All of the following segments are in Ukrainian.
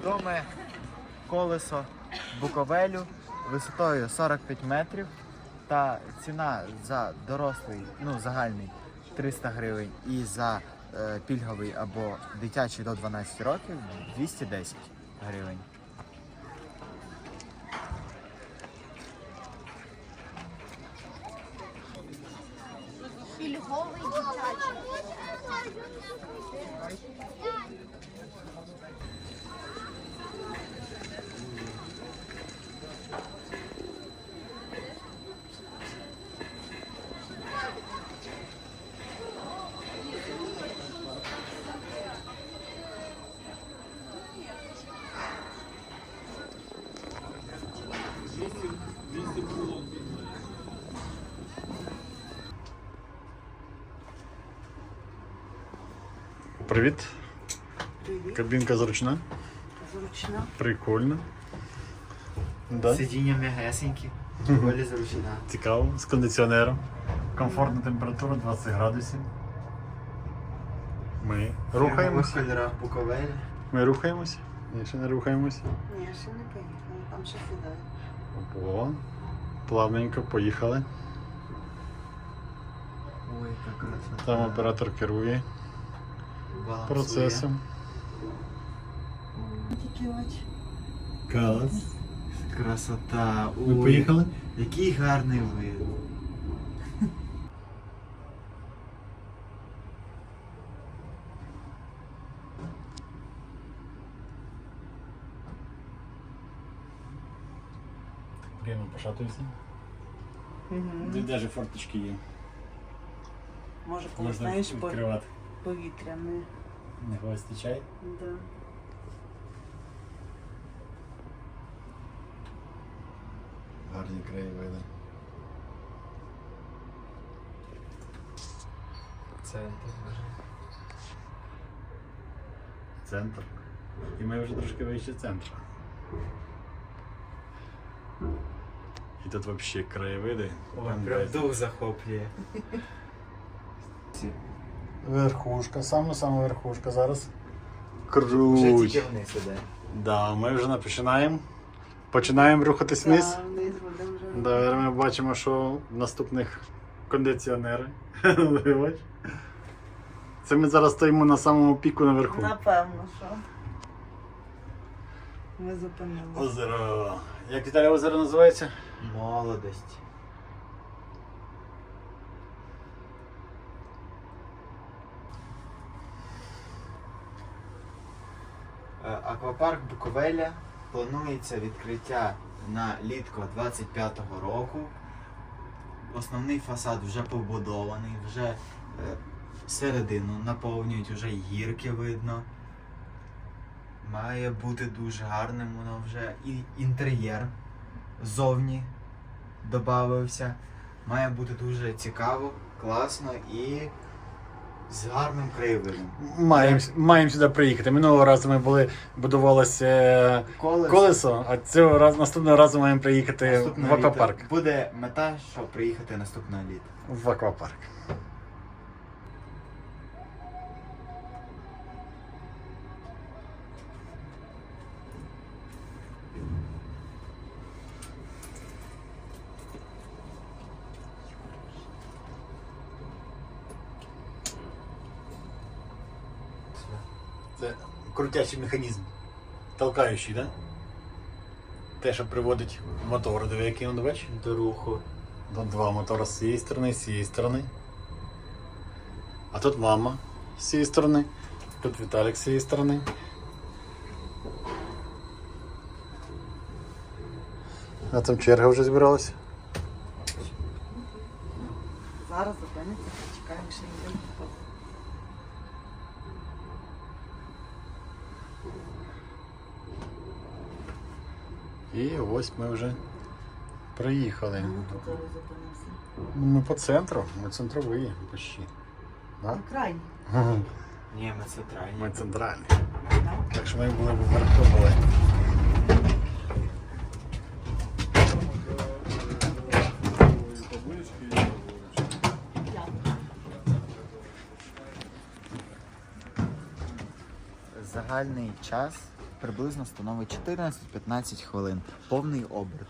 відоме колесо Буковелю висотою 45 метрів та ціна за дорослий, ну загальний 300 гривень і за е, пільговий або дитячий до 12 років 210 гривень. Пільговий дитячий. Привіт. Привіт, Кабінка зручна. зручно. Прикольно. Да? Сидіння м'ягесенькі, доволі зручна. Цікаво. З кондиціонером. Комфортна температура 20 градусів. Ми Буковель. Ми рухаємось. Ні, ще не рухаємось. Ні, ще не поїхали, там ще сідає. О, плавненько поїхали. Ой, красота. Там оператор керує Балансує. процесом. Тільки очі. Клас. Красота. Ми Ой, поїхали? Який гарний вид. Приємно пошатується. Угу. Навіть форточки є. Може, коли Можна знаєш, по- відкривати. Повітряне. Не вистачає. Да. Гарні краєвиди. Центр. Центр. І ми вже трошки вище центру. І тут взагалі краєвиди. Ой, Там прям дух захоплює. Верхушка, саме саме верхушка зараз. Вже Круть. тільки вниз іде. Да, ми вже починаємо. Починаємо рухатись вниз. Да, вниз будемо вже. Да, ми бачимо, що в наступних кондиціонери. Це ми зараз стоїмо на самому піку наверху. Напевно, що. Ми зупинилися. Озеро. Як Віталій озеро називається? Молодость. Е, Аквапарк Буковеля планується відкриття на літко 25-го року. Основний фасад вже побудований, вже е, середину наповнюють, вже гірки видно. Має бути дуже гарним, воно вже і інтер'єр ззовні додався. Має бути дуже цікаво, класно і з гарним краєвидом. Маємо, маємо сюди приїхати. Минулого разу ми були, будувалося е, Колесо. колесо, а цього разу, наступного разу маємо приїхати Наступного в аквапарк. літа Буде мета, щоб приїхати наступного літа. В аквапарк. Це крутячий механізм. Толкаючий? Да? Те, що приводить мотор, диви, який він бачиш? До руху. Тут два мотора з цієї сторони, з цієї сторони. А тут мама з цієї сторони. Тут Віталік з цієї сторони. А там черга вже збиралася. Зараз зупиниться, чекаємо ще йде. І ось ми вже приїхали. Ну. Ми по центру, ми центрові почти. Да? Ну. Ні, ми центральні. Ми центральні. Так? Так що ми були вверху були. Загальний час приблизно становить 14-15 хвилин. Повний оберт.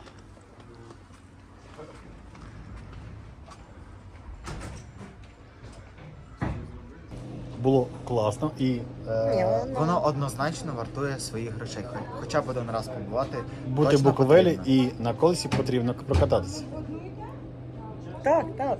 Було класно і е, Ні, воно- Воно однозначно вартує своїх грошей. Хоча б один раз побувати. бути в Буковелі потрібно. і на колесі потрібно прокататися. Так, так.